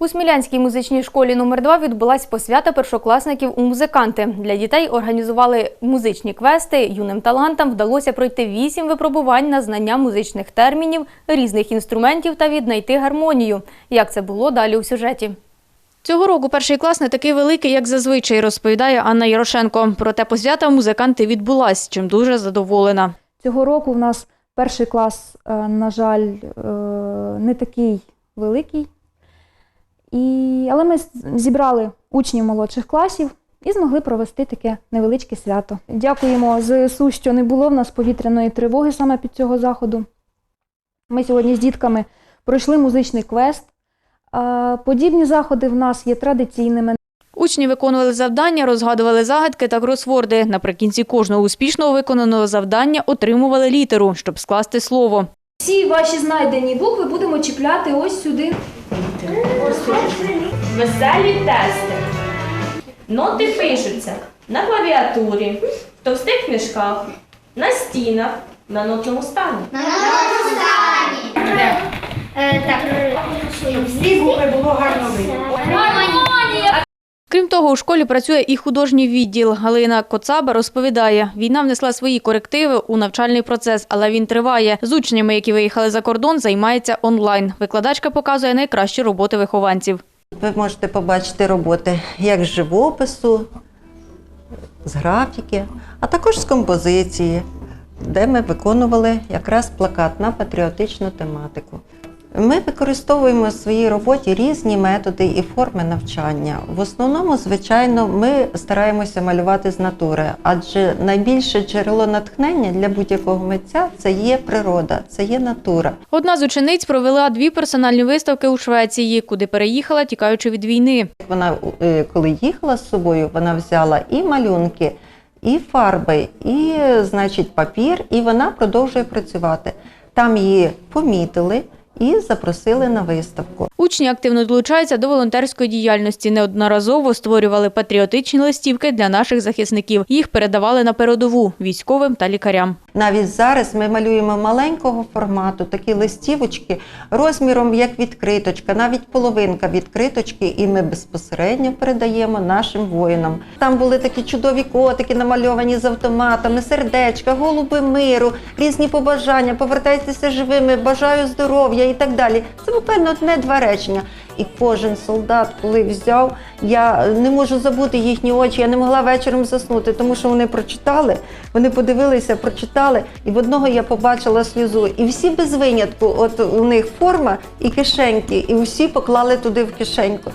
У Смілянській музичній школі номер 2 відбулась посвята першокласників у музиканти. Для дітей організували музичні квести. Юним талантам вдалося пройти вісім випробувань на знання музичних термінів, різних інструментів та віднайти гармонію. Як це було далі у сюжеті? Цього року перший клас не такий великий, як зазвичай, розповідає Анна Ярошенко. Проте посвята музиканти відбулась, чим дуже задоволена. Цього року в нас перший клас, е, на жаль, е, не такий великий. І... Але ми зібрали учнів молодших класів і змогли провести таке невеличке свято. Дякуємо ЗСУ, що не було в нас повітряної тривоги саме під цього заходу. Ми сьогодні з дітками пройшли музичний квест. Подібні заходи в нас є традиційними. Учні виконували завдання, розгадували загадки та кросворди. Наприкінці кожного успішного виконаного завдання отримували літеру, щоб скласти слово. Всі ваші знайдені букви будемо чіпляти ось сюди. Веселі тести. Ноти пишуться на клавіатурі, в товстих книжках, на стінах, на нотному стані. Крім того, у школі працює і художній відділ. Галина Коцаба розповідає, війна внесла свої корективи у навчальний процес, але він триває. З учнями, які виїхали за кордон, займається онлайн. Викладачка показує найкращі роботи вихованців. Ви можете побачити роботи як з живопису, з графіки, а також з композиції, де ми виконували якраз плакат на патріотичну тематику. Ми використовуємо в своїй роботі різні методи і форми навчання. В основному, звичайно, ми стараємося малювати з натури, адже найбільше джерело натхнення для будь-якого митця це є природа, це є натура. Одна з учениць провела дві персональні виставки у Швеції, куди переїхала, тікаючи від війни. Вона, е, коли їхала з собою, вона взяла і малюнки, і фарби, і, значить, папір, і вона продовжує працювати. Там її помітили і запросили на виставку. Учні активно долучаються до волонтерської діяльності. Неодноразово створювали патріотичні листівки для наших захисників. Їх передавали на передову військовим та лікарям. Навіть зараз ми малюємо маленького формату, такі листівочки розміром як відкриточка, навіть половинка відкриточки, і ми безпосередньо передаємо нашим воїнам. Там були такі чудові котики, намальовані з автоматами, сердечка, голуби миру, різні побажання, повертайтеся живими, бажаю здоров'я і так далі. Це буквально одне-два речення. І кожен солдат, коли взяв, я не можу забути їхні очі. Я не могла вечором заснути, тому що вони прочитали, вони подивилися, прочитали, і в одного я побачила сльозу. І всі без винятку, от у них форма і кишеньки, і всі поклали туди в кишеньку.